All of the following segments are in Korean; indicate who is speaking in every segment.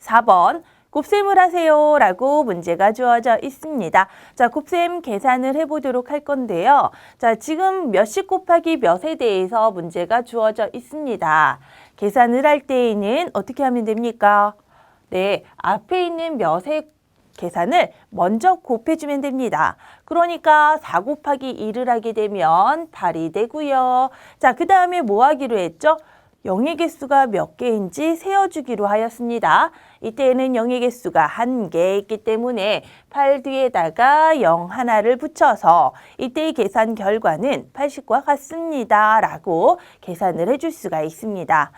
Speaker 1: 4번 곱셈을 하세요 라고 문제가 주어져 있습니다. 자, 곱셈 계산을 해보도록 할 건데요. 자, 지금 몇십 곱하기 몇에 대해서 문제가 주어져 있습니다. 계산을 할 때에는 어떻게 하면 됩니까? 네, 앞에 있는 몇의 계산을 먼저 곱해주면 됩니다. 그러니까 4 곱하기 2를 하게 되면 8이 되고요. 자, 그 다음에 뭐 하기로 했죠? 영의 개수가 몇 개인지 세어주기로 하였습니다. 이때에는 영의 개수가 한 개있기 때문에 8 뒤에다가 0 하나를 붙여서 이때의 계산 결과는 80과 같습니다. 라고 계산을 해줄 수가 있습니다.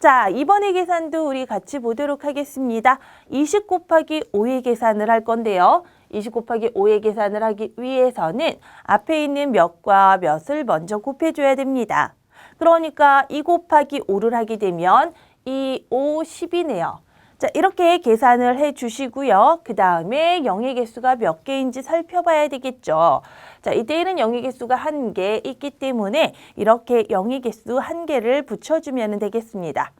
Speaker 1: 자, 이번의 계산도 우리 같이 보도록 하겠습니다. 20 곱하기 5의 계산을 할 건데요. 20 곱하기 5의 계산을 하기 위해서는 앞에 있는 몇과 몇을 먼저 곱해줘야 됩니다. 그러니까 2 곱하기 5를 하게 되면 2, 5, 10이네요. 자, 이렇게 계산을 해 주시고요. 그 다음에 영의 개수가 몇 개인지 살펴봐야 되겠죠. 자, 이때에는 영의 개수가 한 개 있기 때문에 이렇게 영의 개수 한 개를 붙여주면 되겠습니다.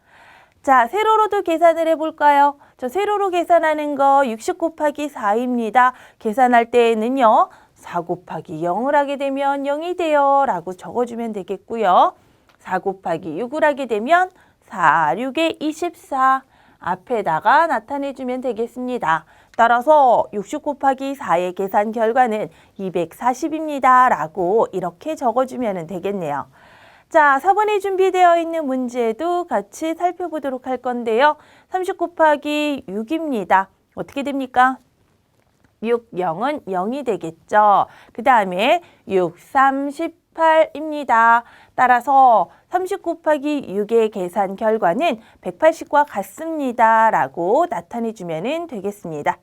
Speaker 1: 자, 세로로도 계산을 해볼까요? 저 세로로 계산하는 거 60 곱하기 4입니다. 계산할 때에는요. 4 곱하기 0을 하게 되면 0이 돼요. 라고 적어주면 되겠고요. 4 곱하기 6을 하게 되면 4, 6에 24 앞에다가 나타내주면 되겠습니다. 따라서 60 곱하기 4의 계산 결과는 240입니다. 라고 이렇게 적어주면 되겠네요. 자, 4번에 준비되어 있는 문제도 같이 살펴보도록 할 건데요. 30 곱하기 6입니다. 어떻게 됩니까? 6, 0은 0이 되겠죠. 그 다음에 6, 38입니다. 따라서 30 곱하기 6의 계산 결과는 180과 같습니다. 라고 나타내주면 되겠습니다.